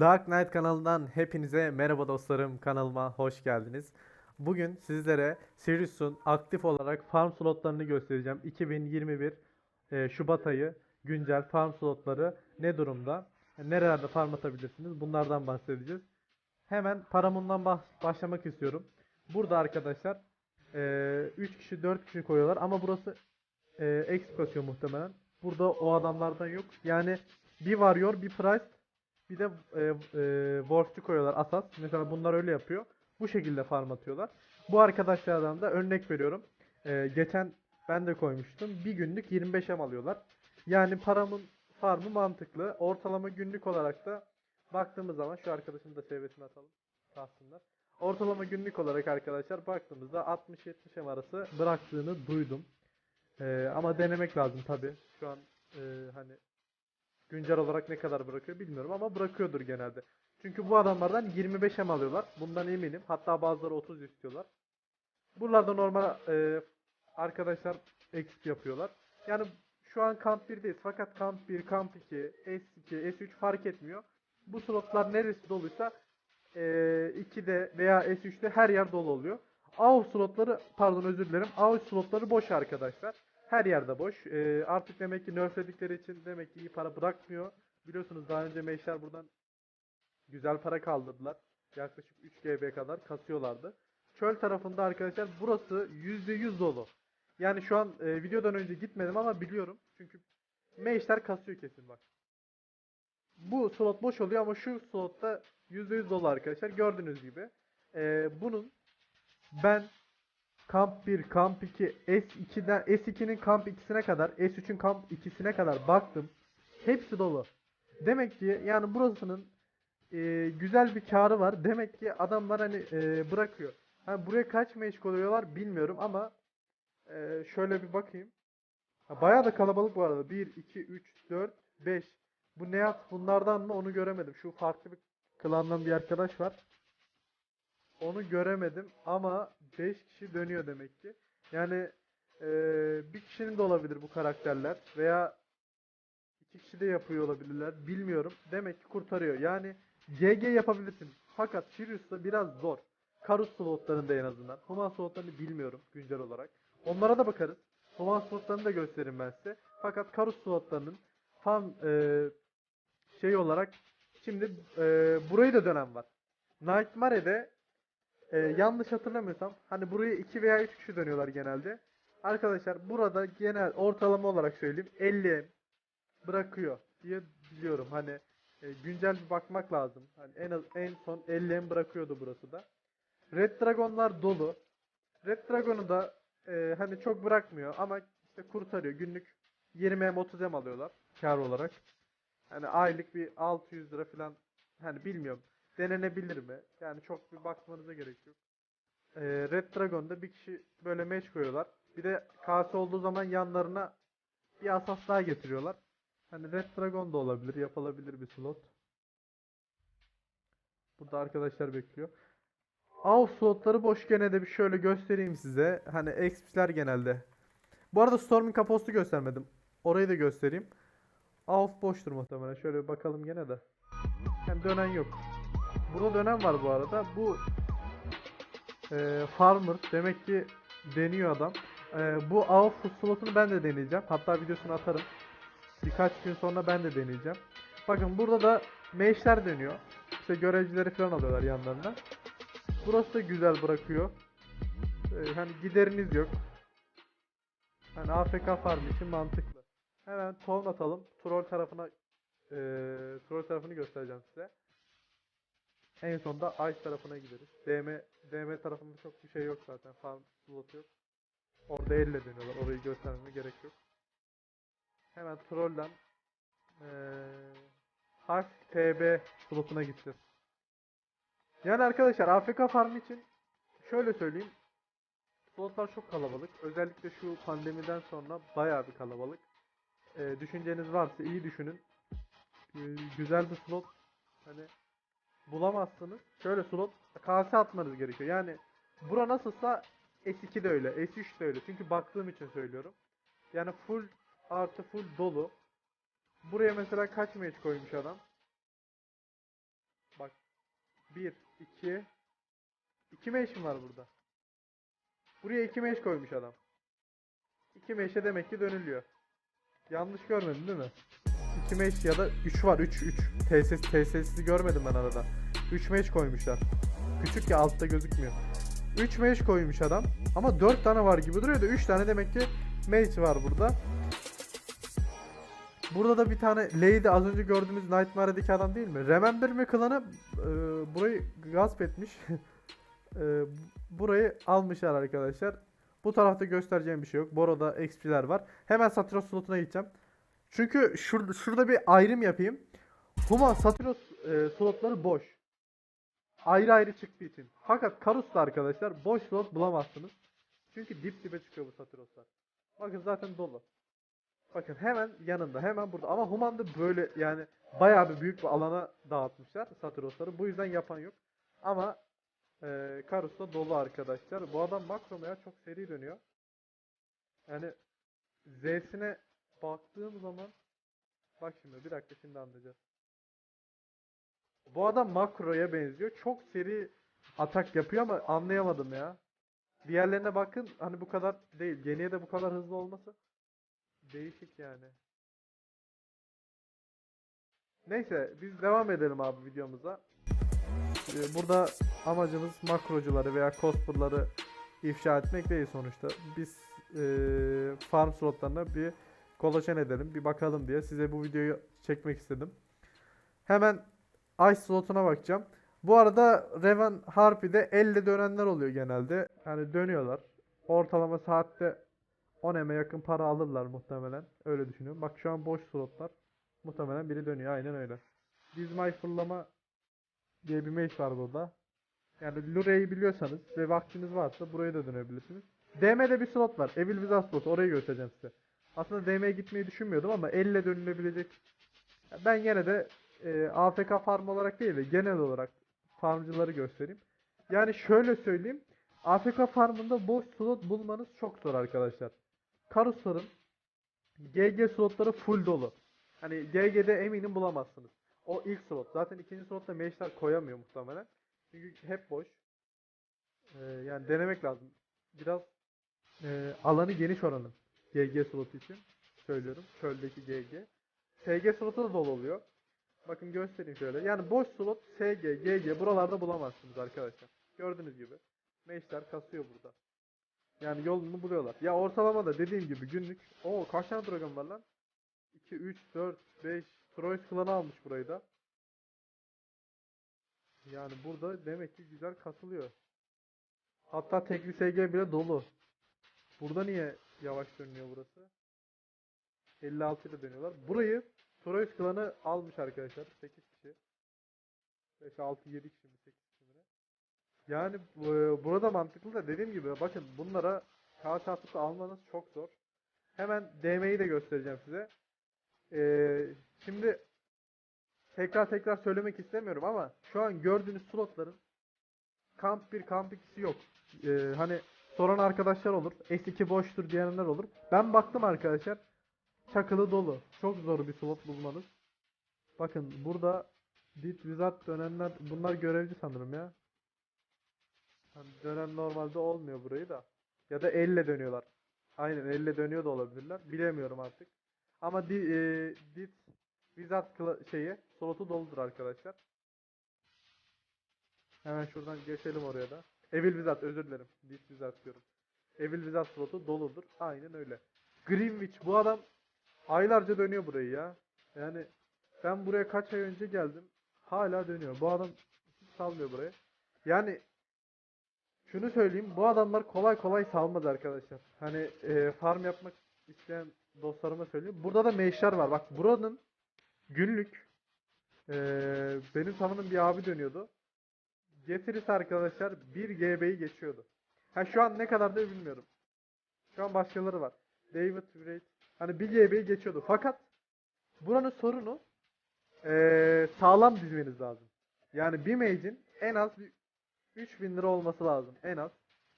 Dark Knight kanalından hepinize merhaba dostlarım. Kanalıma hoş geldiniz. Bugün sizlere Sirius'un aktif olarak farm slotlarını göstereceğim. 2021 e, Şubat ayı güncel farm slotları ne durumda? Nerelerde farm atabilirsiniz? Bunlardan bahsedeceğiz. Hemen paramundan baş- başlamak istiyorum. Burada arkadaşlar 3 kişi 4 kişi koyuyorlar ama burası e, kasıyor muhtemelen. Burada o adamlardan yok. Yani bir varıyor bir price bir de e, e, Wolf'cu koyuyorlar asas. Mesela bunlar öyle yapıyor. Bu şekilde farm atıyorlar. Bu arkadaşlardan da örnek veriyorum. E, geçen ben de koymuştum. Bir günlük 25 em alıyorlar. Yani paramın farmı mantıklı. Ortalama günlük olarak da baktığımız zaman şu arkadaşın da seviyesini atalım. Tahsinler. Ortalama günlük olarak arkadaşlar baktığımızda 60-70 em arası bıraktığını duydum. E, ama denemek lazım tabi. Şu an e, hani güncel olarak ne kadar bırakıyor bilmiyorum ama bırakıyordur genelde. Çünkü bu adamlardan 25 em alıyorlar. Bundan eminim. Hatta bazıları 30 istiyorlar. Buralarda normal e, arkadaşlar exp yapıyorlar. Yani şu an kamp 1'deyiz. Fakat kamp 1, kamp 2, S2, S3 fark etmiyor. Bu slotlar neresi doluysa e, 2'de veya S3'te her yer dolu oluyor. AUS slotları pardon özür dilerim. AUS slotları boş arkadaşlar. Her yerde boş. Ee, artık demek ki nerfledikleri için demek ki iyi para bırakmıyor. Biliyorsunuz daha önce Meşler buradan güzel para kaldırdılar. Yaklaşık 3 GB kadar kasıyorlardı. Çöl tarafında arkadaşlar burası %100 dolu. Yani şu an e, videodan önce gitmedim ama biliyorum. Çünkü Meşler kasıyor kesin bak. Bu slot boş oluyor ama şu slotta %100 dolu arkadaşlar. Gördüğünüz gibi. Ee, bunun ben Kamp 1, Kamp 2, S2'den S2'nin Kamp 2'sine kadar, S3'ün Kamp 2'sine kadar baktım. Hepsi dolu. Demek ki yani burasının e, güzel bir karı var. Demek ki adamlar hani e, bırakıyor. Ha, buraya kaç meş koyuyorlar bilmiyorum ama e, şöyle bir bakayım. Ha, bayağı da kalabalık bu arada. 1, 2, 3, 4, 5. Bu Neat bunlardan mı onu göremedim. Şu farklı bir klandan bir arkadaş var. Onu göremedim ama 5 kişi dönüyor demek ki. Yani eee, bir kişinin de olabilir bu karakterler veya iki kişi de yapıyor olabilirler. Bilmiyorum. Demek ki kurtarıyor. Yani GG yapabilirsin. Fakat Sirius'ta biraz zor. Karus slotlarında en azından. Human slotlarını bilmiyorum güncel olarak. Onlara da bakarız. Human slotlarını da gösteririm ben size. Fakat Karus slotlarının tam eee, şey olarak şimdi eee, burayı da dönem var. Nightmare'de ee, yanlış hatırlamıyorsam hani buraya 2 veya 3 kişi dönüyorlar genelde. Arkadaşlar burada genel ortalama olarak söyleyeyim 50 M bırakıyor diye biliyorum. Hani e, güncel bir bakmak lazım. Hani en az en son 50 M bırakıyordu burası da. Red Dragon'lar dolu. Red Dragon'u da e, hani çok bırakmıyor ama işte kurtarıyor. Günlük 20 M 30 M alıyorlar kar olarak. Hani aylık bir 600 lira falan hani bilmiyorum denenebilir mi? Yani çok bir bakmanıza gerek yok. Ee, Red Dragon'da bir kişi böyle meç koyuyorlar. Bir de kase olduğu zaman yanlarına bir asas daha getiriyorlar. Hani Red Dragon da olabilir, yapılabilir bir slot. Burada arkadaşlar bekliyor. Av slotları boş gene de bir şöyle göstereyim size. Hani XP'ler genelde. Bu arada Storming Kapost'u göstermedim. Orayı da göstereyim. Av boştur muhtemelen. Şöyle bir bakalım gene de. Yani dönen yok. Burada dönem var bu arada. Bu e, Farmer demek ki deniyor adam. E, bu AOF slotunu ben de deneyeceğim. Hatta videosunu atarım. Birkaç gün sonra ben de deneyeceğim. Bakın burada da meşler dönüyor. İşte görevcileri falan alıyorlar yanlarına. Burası da güzel bırakıyor. E, hani gideriniz yok. Hani AFK farm için mantıklı. Hemen ton atalım. Troll tarafına e, troll tarafını göstereceğim size. En sonunda Ice tarafına gideriz. DM DM tarafında çok bir şey yok zaten. Farm slot yok. Orada elle dönüyorlar. Orayı göstermeme gerek yok. Hemen Troll'den eee Harf TB slotuna gideceğiz. Yani arkadaşlar AFK farm için şöyle söyleyeyim. Slotlar çok kalabalık. Özellikle şu pandemiden sonra bayağı bir kalabalık. Eee, düşünceniz varsa iyi düşünün. Eee, güzel bir slot hani bulamazsınız. Şöyle slot kase atmanız gerekiyor. Yani bura nasılsa S2 de öyle, S3 de öyle. Çünkü baktığım için söylüyorum. Yani full artı full dolu. Buraya mesela kaç match koymuş adam? Bak. 1, 2, 2 meş mi var burada? Buraya 2 meş koymuş adam. 2 meşe demek ki dönülüyor. Yanlış görmedin değil mi? 2 meş ya da 3 var 3 3. TSS TSS'i görmedim ben arada. 3 meş koymuşlar. Küçük ya altta gözükmüyor. 3 meş koymuş adam. Ama 4 tane var gibi duruyor da 3 tane demek ki meş var burada. Burada da bir tane Lady az önce gördüğümüz Nightmare'deki adam değil mi? Remember Me klanı e, burayı gasp etmiş. e, burayı almışlar arkadaşlar. Bu tarafta göstereceğim bir şey yok. Bora'da XP'ler var. Hemen Satyros slotuna gideceğim. Çünkü şurada, şurada bir ayrım yapayım. Huma Satyros e, slotları boş. Ayrı ayrı çıktığı için. Fakat Karus'ta arkadaşlar boş slot bulamazsınız. Çünkü dip dibe çıkıyor bu Satyros'lar. Bakın zaten dolu. Bakın hemen yanında hemen burada ama Human'da böyle yani bayağı bir büyük bir alana dağıtmışlar Satyros'ları. Bu yüzden yapan yok. Ama e, Karus'ta dolu arkadaşlar. Bu adam makro mu ya çok seri dönüyor. Yani Z'sine baktığım zaman bak şimdi bir dakika şimdi anlayacağız. Bu adam makroya benziyor. Çok seri atak yapıyor ama anlayamadım ya. Diğerlerine bakın hani bu kadar değil. Geniye de bu kadar hızlı olması değişik yani. Neyse biz devam edelim abi videomuza. Ee, Burada amacımız makrocuları veya cosper'ları ifşa etmek değil sonuçta. Biz eee, farm slotlarına bir kolaçan edelim, bir bakalım diye size bu videoyu çekmek istedim. Hemen Ice slotuna bakacağım. Bu arada Revan Harpy'de elle dönenler oluyor genelde. Yani dönüyorlar. Ortalama saatte 10 eme yakın para alırlar muhtemelen. Öyle düşünüyorum. Bak şu an boş slotlar. Muhtemelen biri dönüyor. Aynen öyle. Dizmay fırlama diye bir mage var burada. Yani Lure'yi biliyorsanız ve vaktiniz varsa buraya da dönebilirsiniz. DM'de bir slot var. Evil Wizard slot. Orayı göstereceğim size. Aslında DM'ye gitmeyi düşünmüyordum ama elle dönülebilecek. Ben gene de e, AFK farm olarak değil de genel olarak farmcıları göstereyim. Yani şöyle söyleyeyim. AFK farmında boş slot bulmanız çok zor arkadaşlar. Karusların GG slotları full dolu. Hani GG'de eminim bulamazsınız. O ilk slot. Zaten ikinci slotta meşler koyamıyor muhtemelen. Çünkü hep boş. Ee, yani denemek lazım. Biraz e, alanı geniş oranın. GG slotu için. Söylüyorum. Çöldeki GG. SG slotu da dolu oluyor. Bakın göstereyim şöyle. Yani boş slot SG, GG buralarda bulamazsınız arkadaşlar. Gördüğünüz gibi. Meşler kasıyor burada. Yani yolunu buluyorlar. Ya ortalamada dediğim gibi günlük. o kaç tane dragon var lan? 2, 3, 4, 5. Troyes klanı almış burayı da. Yani burada demek ki güzel kasılıyor. Hatta tekli SG bile dolu. Burada niye yavaş dönüyor burası? 56 ile dönüyorlar. Burayı Troyes klanı almış arkadaşlar. 8 kişi. 5, 6, 7 kişi mi 8 kişi mi? Yani e, burada mantıklı da dediğim gibi bakın bunlara kağıt çarpısı almanız çok zor. Hemen DM'yi de göstereceğim size. Ee, şimdi tekrar tekrar söylemek istemiyorum ama şu an gördüğünüz slotların kamp 1 kamp 2'si yok. Ee, hani soran arkadaşlar olur. S2 boştur diyenler olur. Ben baktım arkadaşlar. Çakılı dolu. Çok zor bir slot bulmanız. Bakın burada Dit Wizard dönenler bunlar görevci sanırım ya. Hani dönen normalde olmuyor burayı da. Ya da elle dönüyorlar. Aynen elle dönüyor da olabilirler. Bilemiyorum artık. Ama di, e, Dit Wizard şeyi slotu doludur arkadaşlar. Hemen şuradan geçelim oraya da. Evil Wizard özür dilerim. Dit Wizard diyorum. Evil Wizard slotu doludur. Aynen öyle. Greenwich bu adam aylarca dönüyor burayı ya. Yani ben buraya kaç ay önce geldim. Hala dönüyor. Bu adam hiç salmıyor burayı. Yani şunu söyleyeyim. Bu adamlar kolay kolay salmaz arkadaşlar. Hani e, farm yapmak isteyen dostlarıma söyleyeyim. Burada da meşler var. Bak buranın günlük e, benim tanıdığım bir abi dönüyordu. Getirisi arkadaşlar 1 GB'yi geçiyordu. Ha şu an ne kadar da bilmiyorum. Şu an başkaları var. David Wright hani 1 GB'yi geçiyordu. Fakat buranın sorunu eee, sağlam dizmeniz lazım. Yani bir mage'in en az bir 3000 lira olması lazım. En az.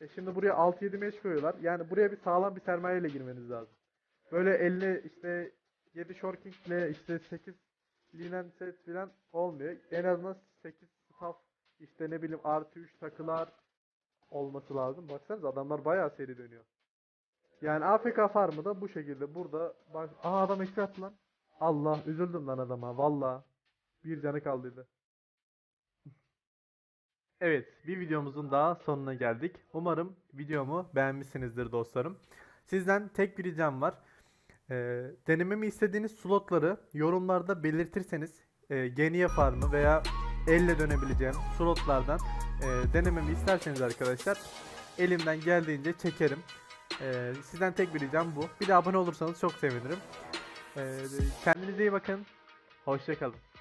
E şimdi buraya 6-7 mage koyuyorlar. Yani buraya bir sağlam bir sermayeyle girmeniz lazım. Böyle eline işte 7 shorking ile işte 8 linen set falan olmuyor. En azından 8 staff işte ne bileyim artı 3 takılar olması lazım. Baksanıza adamlar bayağı seri dönüyor. Yani AFK farmı da bu şekilde burada bak Aa adam eksik attı lan. Allah üzüldüm lan adama valla. Bir canı kaldıydı. Evet, bir videomuzun daha sonuna geldik. Umarım videomu beğenmişsinizdir dostlarım. Sizden tek bir ricam var. Ee, denememi istediğiniz slotları yorumlarda belirtirseniz e, Geniye Farmı veya elle dönebileceğim slotlardan e, denememi isterseniz arkadaşlar elimden geldiğince çekerim. Ee, sizden tek bir ricam bu. Bir de abone olursanız çok sevinirim. Ee, kendinize iyi bakın. Hoşçakalın.